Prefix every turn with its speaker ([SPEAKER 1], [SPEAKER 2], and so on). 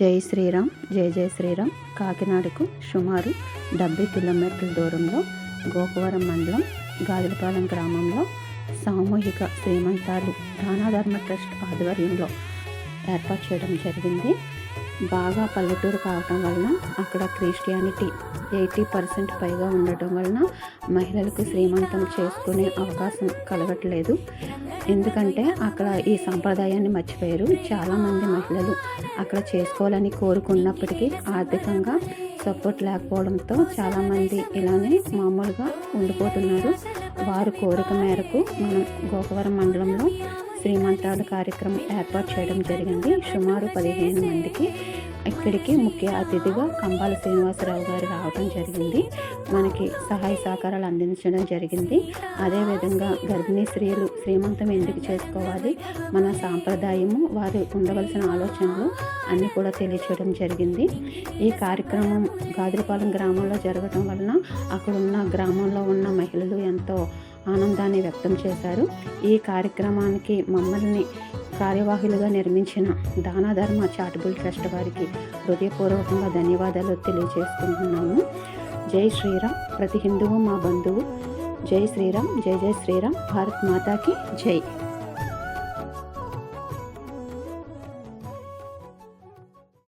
[SPEAKER 1] జై శ్రీరామ్ జై జై శ్రీరామ్. కాకినాడకు సుమారు డెబ్బై కిలోమీటర్ల దూరంలో గోకవరం మండలం గాజులపాలెం గ్రామంలో సామూహిక శ్రీమంతాలు దానాధర్మ ట్రస్ట్ ఆధ్వర్యంలో ఏర్పాటు చేయడం జరిగింది. బాగా పల్లెటూరు కావటం వలన అక్కడ క్రిస్టియానిటీ ఎయిటీ పర్సెంట్ పైగా ఉండటం వలన మహిళలకు శ్రీమంతం చేసుకునే అవకాశం కలగట్లేదు. ఎందుకంటే అక్కడ ఈ సంప్రదాయాన్ని మర్చిపోయారు. చాలామంది మహిళలు అక్కడ చేసుకోవాలని కోరుకున్నప్పటికీ ఆర్థికంగా సపోర్ట్ లేకపోవడంతో చాలామంది ఇలానే మామూలుగా ఉండిపోతున్నారు. వారు కోరిక మేరకు మనం గోకవరం మండలంలో శ్రీమంతాల కార్యక్రమం ఏర్పాటు చేయడం జరిగింది. సుమారు పదిహేను మందికి ఇక్కడికి ముఖ్య అతిథిగా కంబాల శ్రీనివాసరావు గారు రావడం జరిగింది. మనకి సహాయ సహకారాలు అందించడం జరిగింది. అదేవిధంగా గర్భిణీ స్త్రీలు శ్రీమంతం ఎందుకు చేసుకోవాలి? మన సాంప్రదాయము వారు ఉండవలసిన ఆలోచనలు అన్నీ కూడా తెలియచేయడం జరిగింది. ఈ కార్యక్రమం గాదిరిపాలెం గ్రామంలో జరగటం వలన అక్కడ ఉన్న గ్రామంలో ఉన్న మహిళలు ఎంతో ఆనందాన్ని వ్యక్తం చేశారు. ఈ కార్యక్రమానికి మమ్మల్ని కార్యవాహులుగా నిర్మించిన దానధర్మ చారిటబుల్ ట్రస్ట్ వారికి హృదయపూర్వకంగా ధన్యవాదాలు తెలియజేసుకుంటున్నాము. జై శ్రీరామ్. ప్రతి హిందువు మా బంధువు. జై శ్రీరామ్. జై జై శ్రీరామ్. భారత్ మాతాకి జై.